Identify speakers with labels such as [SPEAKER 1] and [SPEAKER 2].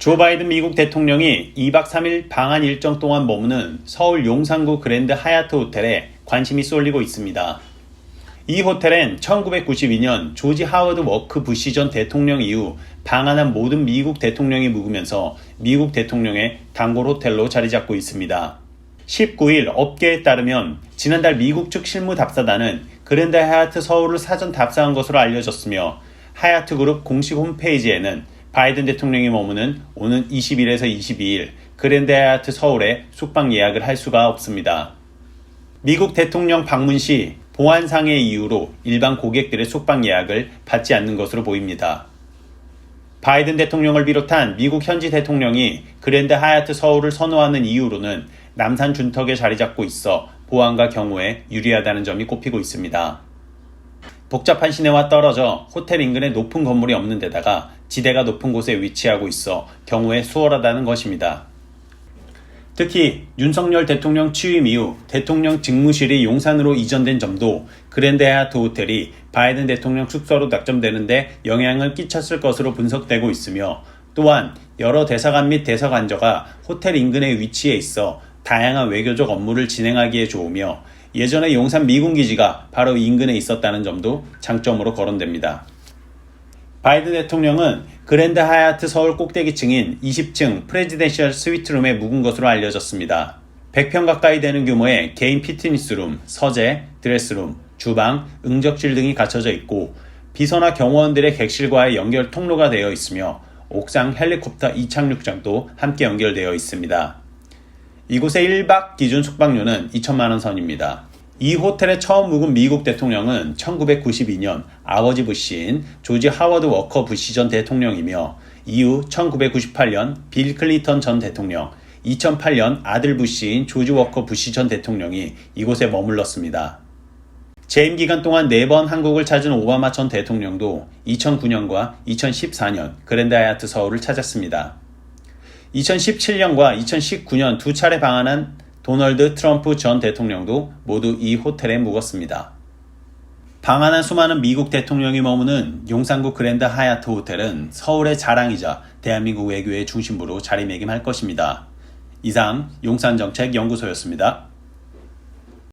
[SPEAKER 1] 조 바이든 미국 대통령이 2박 3일 방한 일정 동안 머무는 서울 용산구 그랜드 하얏트 호텔에 관심이 쏠리고 있습니다. 이 호텔엔 1992년 조지 하워드 워크 부시 전 대통령 이후 방한한 모든 미국 대통령이 묵으면서 미국 대통령의 단골 호텔로 자리 잡고 있습니다. 19일 업계에 따르면 지난달 미국 측 실무 답사단은 그랜드 하얏트 서울을 사전 답사한 것으로 알려졌으며 하얏트 그룹 공식 홈페이지에는 바이든 대통령이 머무는 오는 20일에서 22일 그랜드 하얏트 서울에 숙박 예약을 할 수가 없습니다. 미국 대통령 방문 시 보안상의 이유로 일반 고객들의 숙박 예약을 받지 않는 것으로 보입니다. 바이든 대통령을 비롯한 미국 현지 대통령이 그랜드 하얏트 서울을 선호하는 이유로는 남산 준턱에 자리 잡고 있어 보안과 경호에 유리하다는 점이 꼽히고 있습니다. 복잡한 시내와 떨어져 호텔 인근에 높은 건물이 없는 데다가 지대가 높은 곳에 위치하고 있어 경우에 수월하다는 것입니다. 특히 윤석열 대통령 취임 이후 대통령 직무실이 용산으로 이전된 점도 그랜드 하얏트 호텔이 바이든 대통령 숙소로 낙점되는데 영향을 끼쳤을 것으로 분석되고 있으며 또한 여러 대사관 및 대사관저가 호텔 인근에 위치해 있어 다양한 외교적 업무를 진행하기에 좋으며 예전에 용산 미군 기지가 바로 인근에 있었다는 점도 장점으로 거론됩니다. 바이든 대통령은 그랜드 하얏트 서울 꼭대기층인 20층 프레지덴셜 스위트룸에 묵은 것으로 알려졌습니다. 100평 가까이 되는 규모의 개인 피트니스룸, 서재, 드레스룸, 주방, 응접실 등이 갖춰져 있고 비서나 경호원들의 객실과의 연결 통로가 되어 있으며 옥상 헬리콥터 이착륙장도 함께 연결되어 있습니다. 이곳의 1박 기준 숙박료는 2천만원 선입니다. 이 호텔에 처음 묵은 미국 대통령은 1992년 아버지 부시인 조지 하워드 워커 부시 전 대통령이며 이후 1998년 빌 클리턴 전 대통령, 2008년 아들 부시인 조지 워커 부시 전 대통령이 이곳에 머물렀습니다. 재임 기간 동안 4번 한국을 찾은 오바마 전 대통령도 2009년과 2014년 그랜드 하얏트 서울을 찾았습니다. 2017년과 2019년 두 차례 방한한 도널드 트럼프 전 대통령도 모두 이 호텔에 묵었습니다. 방한한 수많은 미국 대통령이 머무는 용산구 그랜드 하얏트 호텔은 서울의 자랑이자 대한민국 외교의 중심부로 자리매김할 것입니다. 이상 용산정책연구소였습니다.